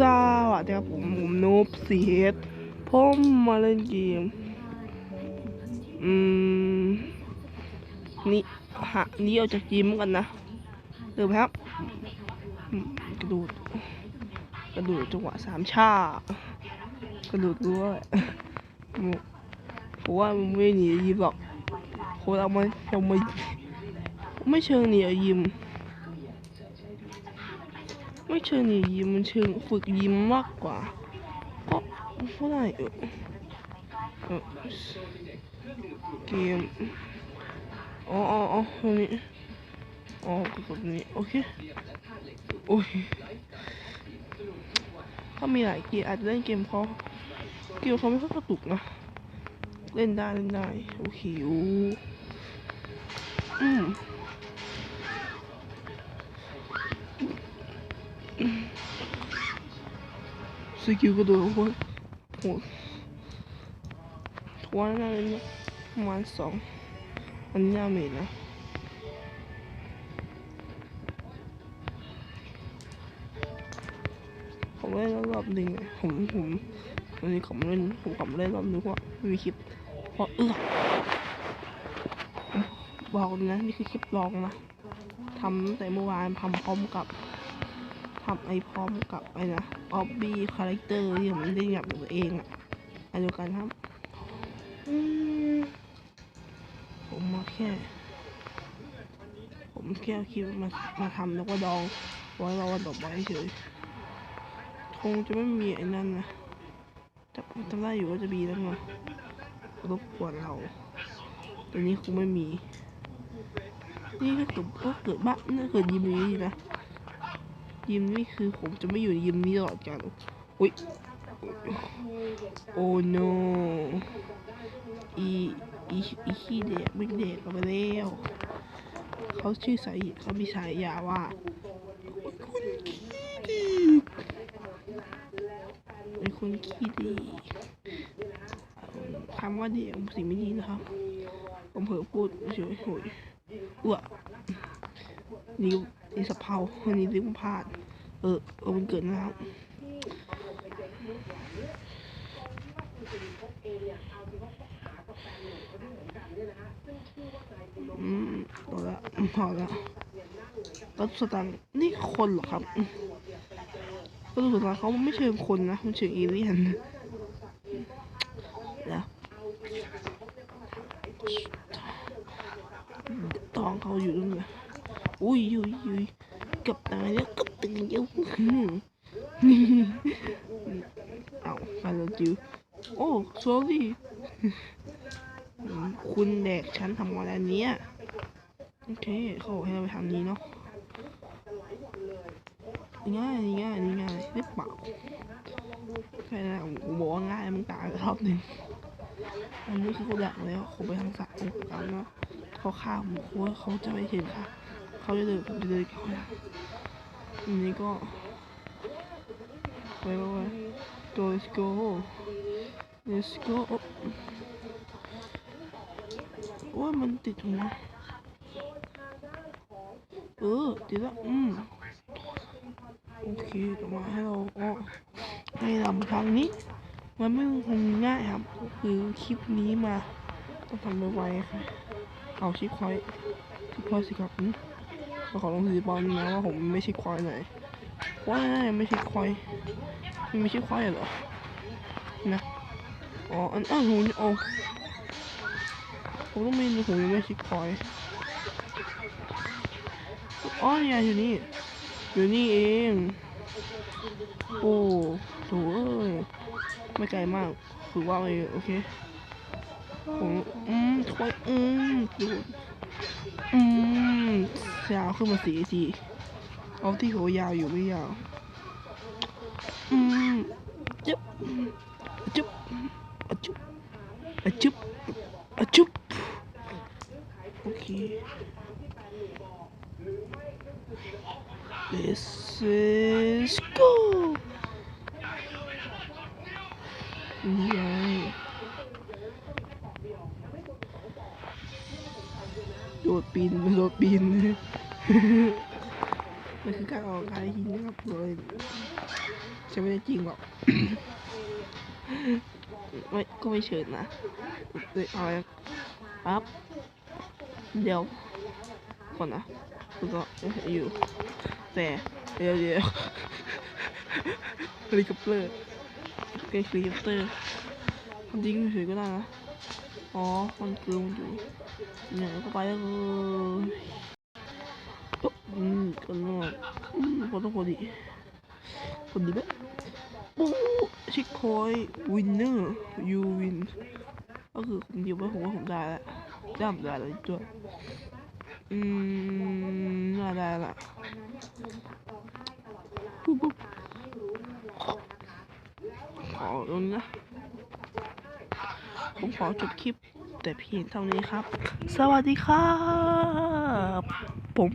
สวัสดีครับผมผมนูบสีเฮดผมมาเล่นเกม อืม นี่หะนี่ออกจากจิมกันนะเดี๋ยวครับ กระโดด กระโดดจังหวะสามชากระโดดด้วยเพราะว่ามันไม่หนียิมหรอกโคเราม่เราไม่ไม่เชิงหนียิม ไม่เชิงหนียิมมันเชิงฝึกยิมมากกว่าเพราะเพราะอะไรเออเกมอ๋ออ๋ออ๋อตรงนี้อ๋อกดตรงนี้โอเคโอ้ยถ้ามีหลายเกมอาจจะเล่นเกมเขาเกมเขาไม่ค่อยกระตุกนะ เล่นได้เล่นได้ โอเคอู้ สกิลกระโดดโหดโหดทวนอะไรเนี่ยประมาณสองอันนี้น่าเมจนะผมเล่นรอบหนึ่งผมผมวันนี้ผมเล่นผมขำเล่นรอบนึงเพราไม่มีคลิปเพราะเอื้อบอกเลยนะนี่คือคลิปลองนะทำตั้งแต่เมื่อวานทำพร้อมกับ ทำไอพร้อมกับไอนะออบบี้คาแรคเตอร์ที่ผมเล่นกับตัวเองอะอันเดียวกันครับผมมาแค่ ผมแค่เอาคลิปมามาทำแล้วก็ดองไว้รอวันต่อไปเฉยคงจะไม่มีไอ้นั่นนะจำจำได้อยู่ว่าจะมีแล้วไงรบกวนเราแตอนนี้คงไม่มี นี่ถ้าเกิดถ้าเกิดบ้านถ้าเกิดยิมนี้นะ ยิมนี่คือผมจะไม่อยู่ในยิมนี้ตลอดกาลอุ้ยโอ้ no อีอีอีขี้เด็กไม่เด็กกันไปแล้วเขาชื่อสายเขามีฉายยาว่า คุณขี้ดีเป็นคนขี้ดีคำว่าเด็กสิ่งไม่ดีนะครับ ผมเผลอพูดเฉยๆโหยอ้วนิ้วนิ้วสะเพาวันนี้ลิ้วพลาด ออเออมันเกิดนะครับอืมพอละพอละรถสตังนี่คนเหรอครับรถสตังค์เขาไม่เชิงคนนะมันเชิงเอเลี่ยนแล้วตองเขาอยู่ตรงไหนอุ้ยอุ้ยอุ้ยกับตายแล้ว เกับตายแล้วอื้อหือเอาไปแล้วจิวโอ้ sorry อืมคุณแดกฉันทำอะไรเนี้ยโอเคเขาบอกให้เราไปทางนี้เนาะง่ายง่ายง่ายหรือเปล่าแค่นั้นผมบอกว่าง่ายมึงตายรอบหนึ่งอันนี้คือเขาดักแล้วเขาไปทางซ้ายตามเนาะเขาข้ามผมว่าเขาจะไม่เห็นค่ะ เขาจะเดินจะเดินเขา อันนี้ก็ไปไปไป go let's go let's go ว่ามันติดหัวเออติดแล้วอืมโอเคต่อมาให้เราอ๋อให้ลำครั้งนี้ มันไม่คงง่ายครับก็คือคลิปนี้มาต้องทำไวๆค่ะ เอาชิปคอยชิปคอยสิครับอืม ขอลองสีบอลนะว่าผมไม่ใช่ควายไหนว่าไม่ใช่ควายมันไม่ใช่ควายเหรอนะอ๋ออันอ้าวหูนี่โอ้ผมต้องมีผมยังไม่ชิคคอยอ๋อนี่อยู่นี่อยู่นี่เองโอ้โถเอ้ยไม่ไกลมากถือว่าเองโอเคผมอืมคอยอืมดู อืมยาวขึ้นมาสีทีเอาที่หัวยาวอยู่ไม่ยาว อืมจุ๊บจุ๊บจุ๊บจุ๊บจุ๊บโอเค Let's let's go นี่ไง โดดปีนโดดปีนมันคือการออกกำลังกายจริงนะครับเลยจะไม่ได้จริงหรอกไม่ก็ไม่เชิญนะเอ้ยเอาไว้ครับเดี๋ยวก่อนนะแล้วก็อยู่แต่เดี๋ยวเดี๋ยวเฮลิคอปเตอร์เฮลิคอปเตอร์ทำจริงเฉยก็ได้นะอ๋อมันคือมันอยู่ เนี่ยก็ไปแล้วอืมกันนอกอืมพอต้องพอดีพอดีไหมปุ๊บชิคคอยวินเนอร์ยูวินก็คือผมเดียวว่าผมว่าผมได้แล้วได้ผมได้แล้วด้วยอืมน่าได้ละปุ๊บปุ๊บขอตรงนี้นะผมขอจบคลิป แต่เพียงเท่านี้ครับ สวัสดีครับ ผม